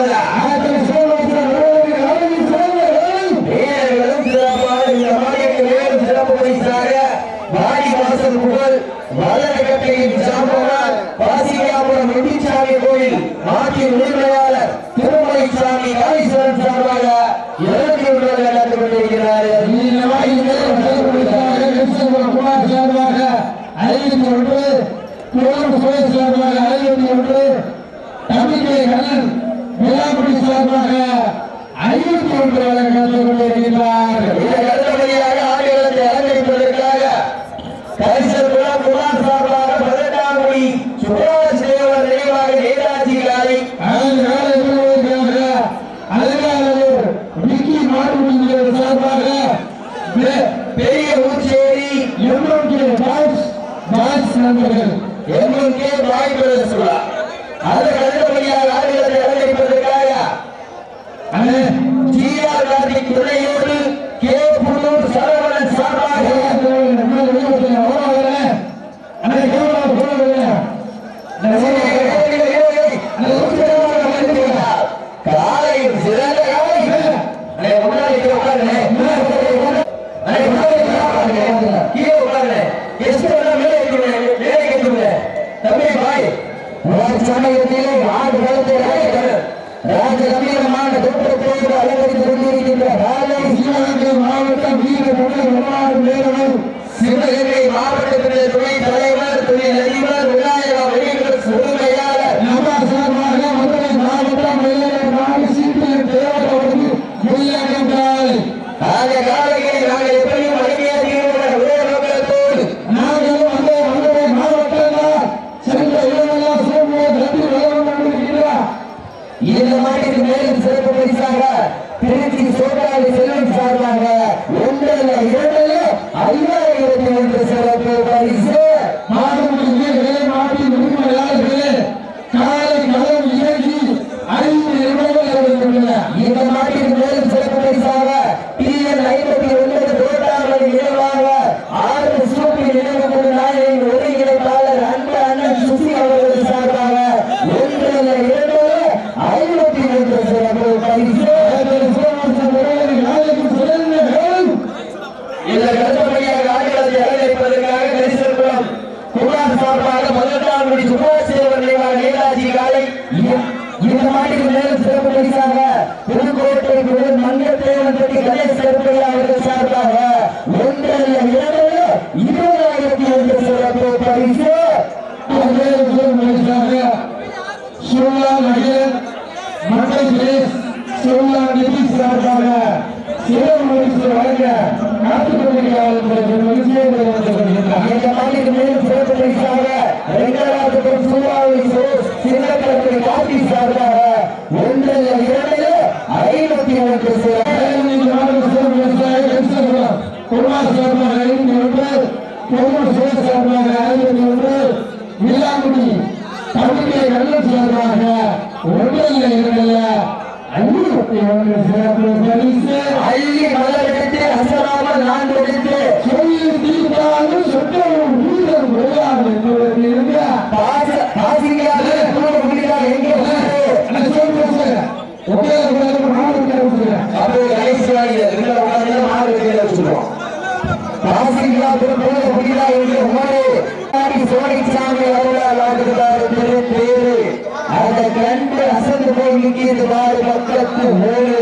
거다. Glória. சார்பாக நடைபெறுகிறது வில்லாங்குடி தமிழக கண்ணன் சார்பாக ஒன்றில் இரண்டில் ஐம்பத்தி की दीवार मकसद तो होने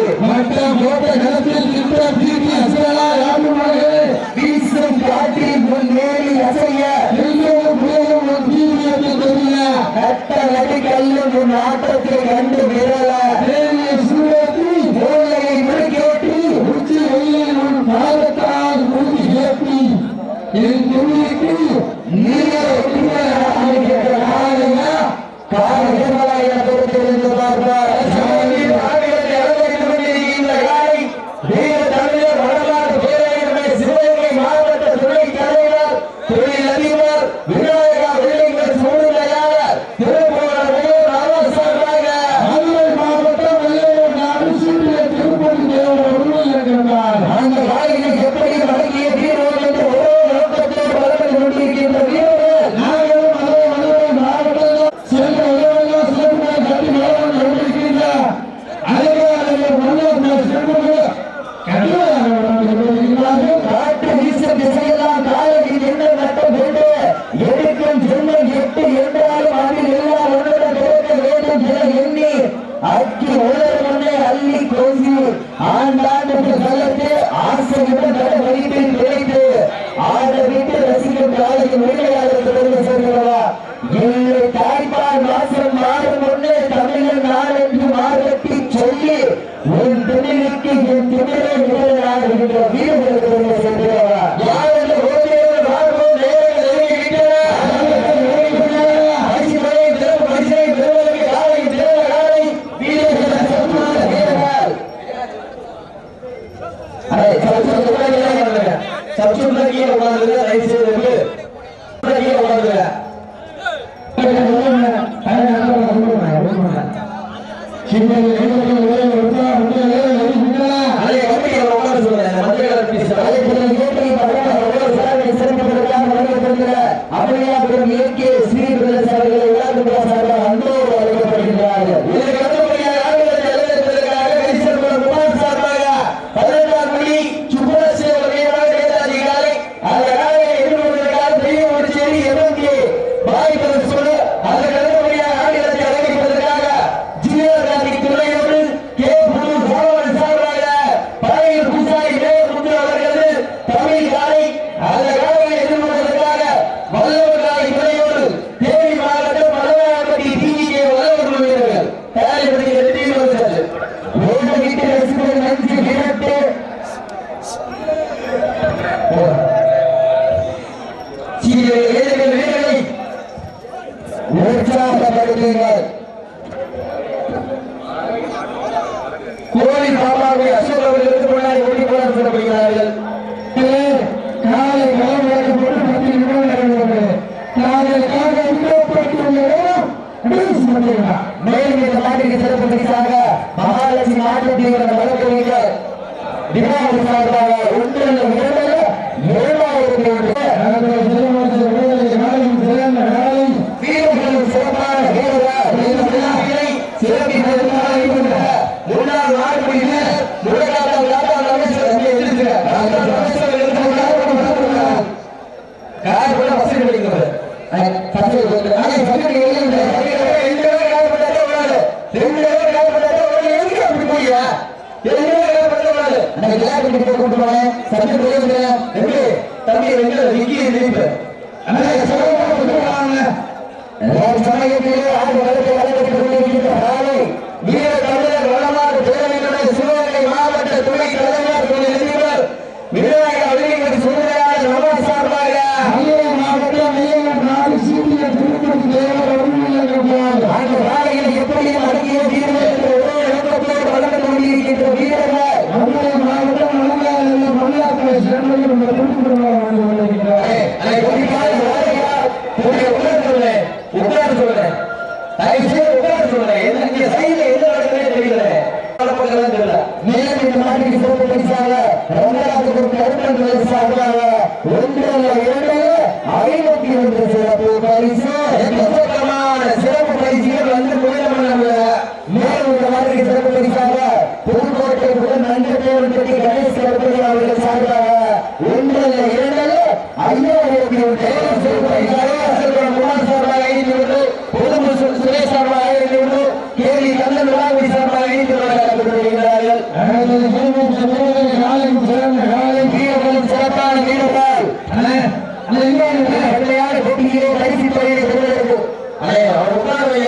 আগে দিলে வெள்ளையான போட்டியிலே பரிசு பெறுவதற்கு அவர் உட்கார்ந்து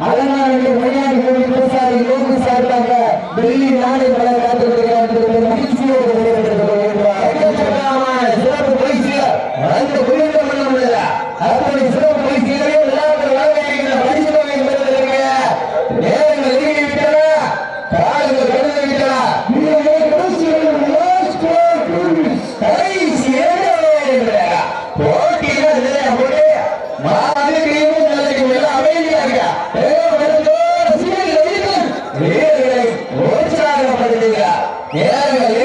அதனால் நேர்களை